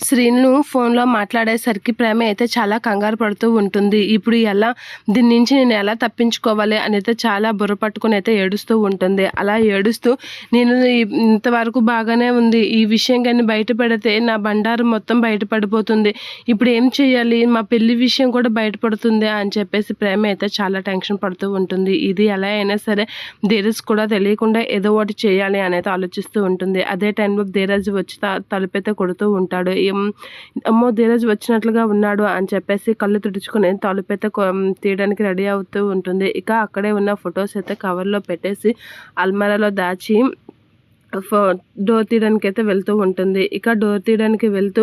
శ్రీను ఫోన్లో మాట్లాడేసరికి ప్రేమ అయితే చాలా కంగారు పడుతూ ఉంటుంది. ఇప్పుడు ఎలా? దీని నుంచి నేను ఎలా తప్పించుకోవాలి అని అయితే చాలా బుర్ర పట్టుకుని అయితే ఏడుస్తూ ఉంటుంది. అలా ఏడుస్తూ నేను ఇంతవరకు బాగానే ఉంది. ఈ విషయం కానీ బయట పెడితే నా బండారం మొత్తం బయటపడిపోతుంది ఇప్పుడు ఏం చేయాలి? మా పెళ్ళి విషయం కూడా బయటపడుతుంది అని చెప్పేసి ప్రేమ అయితే చాలా టెన్షన్ పడుతూ ఉంటుంది. ఇది ఎలా అయినా సరే ధీరజ్ కూడా తెలియకుండా ఏదో ఒకటి చేయాలి అనేది ఆలోచిస్తూ ఉంటుంది. అదే టైంలో ధీరజ్ వచ్చి తలుపైతే కొడుతూ ఉంటాడు. అమ్మో ధీరజ్ వచ్చినట్లుగా ఉన్నాడు అని చెప్పేసి కళ్ళు తుడుచుకుని తలుపైతే కొ- తీయడానికి రెడీ అవుతూ ఉంటుంది. ఇక అక్కడే ఉన్న ఫొటోస్ అయితే కవర్లో పెట్టేసి అల్మారాలో దాచి డోర్ తీయడానికి అయితే వెళ్తూ ఉంటుంది. ఇక డోర్ తీయడానికి వెళ్తూ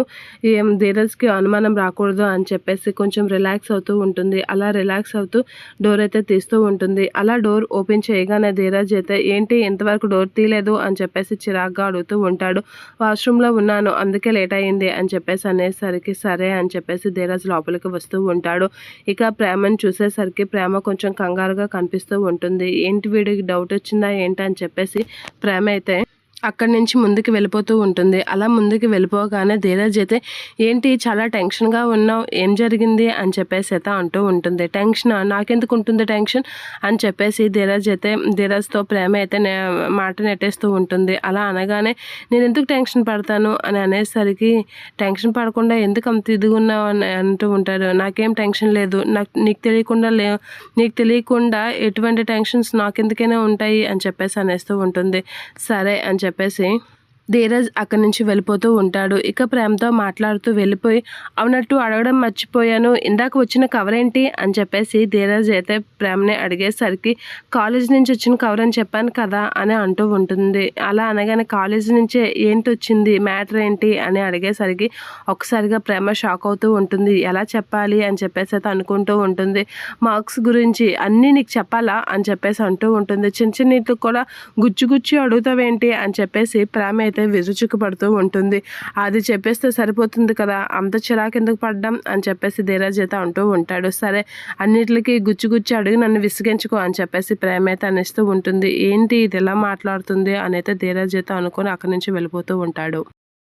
ఏం ధీరజ్కి అనుమానం రాకూడదు అని చెప్పేసి కొంచెం రిలాక్స్ అవుతూ ఉంటుంది. అలా రిలాక్స్ అవుతూ డోర్ అయితే తీస్తూ ఉంటుంది. అలా డోర్ ఓపెన్ చేయగానే ధీరజ్ అయితే ఏంటి ఎంతవరకు డోర్ తీయలేదు? అని చెప్పేసి చిరాగ్గా అడుగుతూ ఉంటాడు. వాష్రూమ్లో ఉన్నాను అందుకే లేట్ అయ్యింది అని చెప్పేసి అనేసరికి సరే అని చెప్పేసి ధీరజ్ లోపలికి వస్తూ ఉంటాడు. ఇక ప్రేమను చూసేసరికి ప్రేమ కొంచెం కంగారుగా కనిపిస్తూ ఉంటుంది. ఏంటి వీడికి డౌట్ వచ్చిందా? ఏంటి? అని చెప్పేసి ప్రేమ అయితే అక్కడి నుంచి ముందుకు వెళ్ళిపోతూ ఉంటుంది. అలా ముందుకు వెళ్ళిపోగానే ధీరజ్ అయితే ఏంటి చాలా టెన్షన్గా ఉన్నావు ఏం జరిగింది? అని చెప్పేసి అయితే అంటూ ఉంటుంది. టెన్షన్ నాకెందుకు ఉంటుంది టెన్షన్ అని చెప్పేసి ధీరజ్ అయితే ధీరజ్తో ప్రేమ అయితే నే- మాట నెట్టేస్తూ ఉంటుంది. అలా అనగానే నేను ఎందుకు టెన్షన్ పడతాను? అని అనేసరికి టెన్షన్ పడకుండా ఎందుకు అంత ఇదిగున్నావు అని అంటూ ఉంటారు. నాకేం టెన్షన్ లేదు. నాకు నీకు తెలియకుండా లే నీకు తెలియకుండా ఎటువంటి టెన్షన్స్ నాకెందుకైనా ఉంటాయి? అని చెప్పేసి అనేస్తూ ఉంటుంది. సరే అని చెప్పి చెప్పేసి ధీరజ్ అక్కడి నుంచి వెళ్ళిపోతూ ఉంటాడు. ఇక ప్రేమతో మాట్లాడుతూ వెళ్ళిపోయి అవునట్టు అడగడం మర్చిపోయాను. ఇందాక వచ్చిన కవర్ ఏంటి అని చెప్పేసి ధీరజ్ అయితే ప్రేమని అడిగేసరికి కాలేజ్ నుంచి వచ్చిన కవర్ అని చెప్పాను కదా అని అంటూ ఉంటుంది. అలా అనగానే కాలేజ్ నుంచే ఏంటి వచ్చింది? మ్యాటర్ ఏంటి? అని అడిగేసరికి ఒకసారిగా ప్రేమ షాక్ అవుతూ ఉంటుంది. ఎలా చెప్పాలి? అని చెప్పేసి అయితే అనుకుంటూ ఉంటుంది. మార్క్స్ గురించి అన్నీ నీకు చెప్పాలా? అని చెప్పేసి అంటూ ఉంటుంది. చిన్న చిన్నట్లు కూడా గుచ్చి గుచ్చి అడుగుతావేంటి? అని చెప్పేసి ప్రేమ అయితే విరుచుకు పడుతూ ఉంటుంది. అది చెప్పేస్తే సరిపోతుంది కదా అంత చిరాకెందుకు పడ్డం అని చెప్పేసి ధీరాజ్ అయితే అంటూ ఉంటాడు. సరే అన్నిటికీ గుచ్చి గుచ్చి అడిగి నన్ను విసిగించుకో అని చెప్పేసి ప్రేమ అయితే అనిస్తూ ఉంటుంది. ఏంటి ఇది ఎలా మాట్లాడుతుంది? అని అయితే ధీరాజ్ అయితే అనుకొని అక్కడి నుంచి వెళ్ళిపోతూ ఉంటాడు.